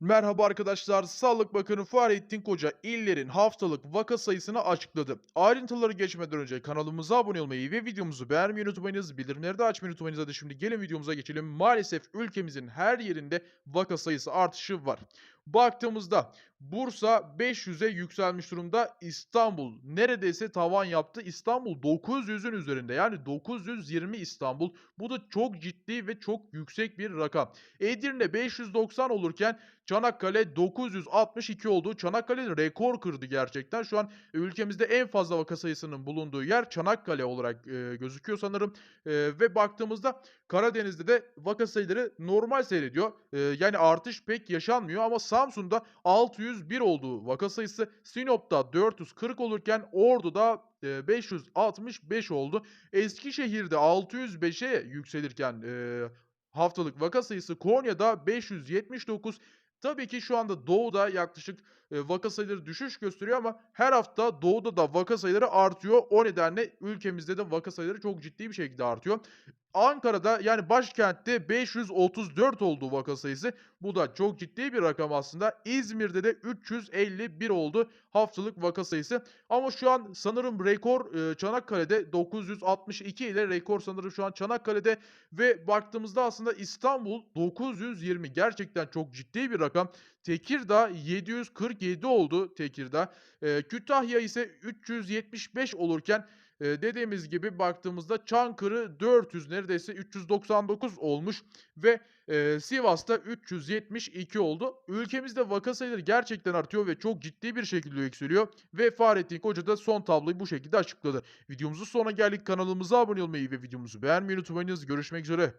Merhaba arkadaşlar. Sağlık Bakanı Fahrettin Koca illerin haftalık vaka sayısını açıkladı. Ayrıntıları geçmeden önce kanalımıza abone olmayı ve videomuzu beğenmeyi unutmayınız. Bildirimleri de açmayı unutmayınız. Hadi şimdi gelin videomuza geçelim. Maalesef ülkemizin her yerinde vaka sayısı artışı var. Baktığımızda Bursa 500'e yükselmiş durumda. İstanbul neredeyse tavan yaptı. İstanbul 900'ün üzerinde. Yani 920 İstanbul. Bu da çok ciddi ve çok yüksek bir rakam. Edirne 590 olurken Çanakkale 962 oldu. Çanakkale rekor kırdı gerçekten. Şu an ülkemizde en fazla vaka sayısının bulunduğu yer Çanakkale olarak e, gözüküyor sanırım. E, ve baktığımızda Karadeniz'de de vaka sayıları normal seyrediyor. E, yani artış pek yaşanmıyor ama Samsun'da 601 olduğu vaka sayısı, Sinop'ta 440 olurken Ordu'da e, 565 oldu. Eskişehir'de 605'e yükselirken e, haftalık vaka sayısı Konya'da 579. Tabii ki şu anda doğuda yaklaşık e, vaka sayıları düşüş gösteriyor ama her hafta doğuda da vaka sayıları artıyor. O nedenle ülkemizde de vaka sayıları çok ciddi bir şekilde artıyor. Ankara'da yani başkentte 534 oldu vaka sayısı. Bu da çok ciddi bir rakam aslında. İzmir'de de 351 oldu haftalık vaka sayısı. Ama şu an sanırım rekor e, Çanakkale'de 962 ile rekor sanırım şu an Çanakkale'de ve baktığımızda aslında İstanbul 920 gerçekten çok ciddi bir rakam. Tekirdağ 747 oldu Tekirdağ. Eee, Kütahya ise 375 olurken, eee, dediğimiz gibi baktığımızda Çankırı 400 neredeyse 399 olmuş ve, eee, Sivas'ta 372 oldu. Ülkemizde vaka sayıları gerçekten artıyor ve çok ciddi bir şekilde yükseliyor ve Fahrettin Koca da son tabloyu bu şekilde açıkladı. Videomuzun sonuna geldik. Kanalımıza abone olmayı ve videomuzu beğenmeyi unutmayınız. Görüşmek üzere.